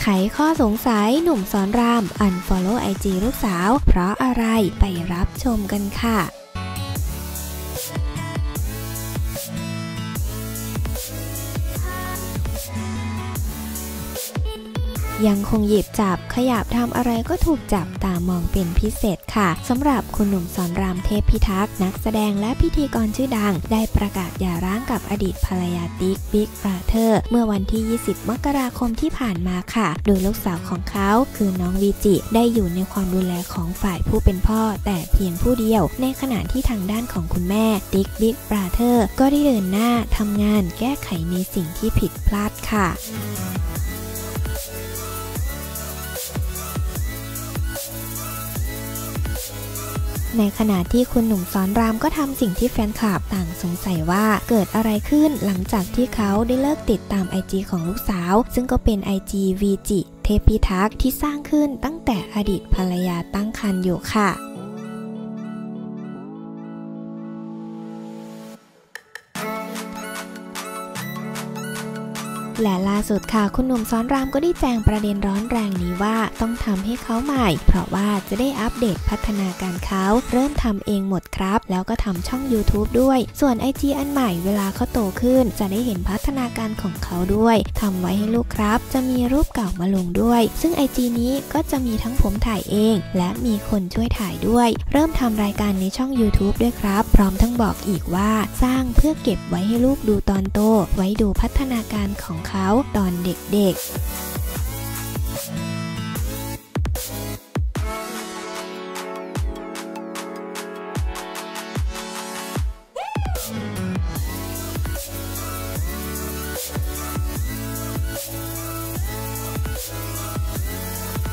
ไขข้อสงสัยหนุ่มสอนรามอันฟอลโล่ไอจีลูกสาว เพราะอะไรไปรับชมกันค่ะ ยังคงหยิบจับขยับทำอะไรก็ถูกจับตามองเป็นพิเศษค่ะสำหรับคุณหนุ่มสอนรามเทพพิทักษ์นักแสดงและพิธีกรชื่อดัง ได้ประกาศหย่าร้างกับอดีตภรรยาติ๊กบิ๊กบราเธอร์เมื่อวันที่ 20 มกราคมที่ผ่านมาค่ะ โดยลูกสาวของเขาคือน้องวีจิ ได้อยู่ในความดูแลของฝ่ายผู้เป็นพ่อ แต่เพียงผู้เดียว ในขณะที่ทางด้านของคุณแม่ติ๊กบิ๊กบราเธอร์ก็ได้เดินหน้าทำงานแก้ไขในสิ่งที่ผิดพลาดค่ะ ในขณะที่คุณหนุ่มสอนรามก็ทำสิ่งที่แฟนคลับต่างสงสัยว่าเกิดอะไรขึ้นหลังจากที่เขาได้เลิกติดตามไอจีของลูกสาว ซึ่งก็เป็น IG VG เทพิทักษ์ที่สร้างขึ้นตั้งแต่อดีตภรรยาตั้งครรภ์อยู่ค่ะ และล่าสุดค่ะ คุณหนุ่มซ้อนรามก็ได้แจงประเด็นร้อนแรงนี้ว่าต้องทำให้เขาใหม่ เพราะว่าจะได้อัปเดตพัฒนาการเขาเริ่มทำเองหมดครับ แล้วก็ทำช่อง YouTube ด้วย ส่วน IG อันใหม่เวลาเขาโตขึ้น จะได้เห็นพัฒนาการของเขาด้วยทำไว้ให้ลูกครับ จะมีรูปเก่ามาลงด้วย ซึ่ง IG นี้ก็จะมีทั้งผมถ่ายเอง และมีคนช่วยถ่ายด้วย เริ่มทำรายการในช่อง YouTube ด้วยครับ พร้อมทั้งบอกอีกว่า สร้างเพื่อเก็บไว้ให้ลูกดูตอนโต ไว้ดูพัฒนาการของเขาตอนเด็กๆ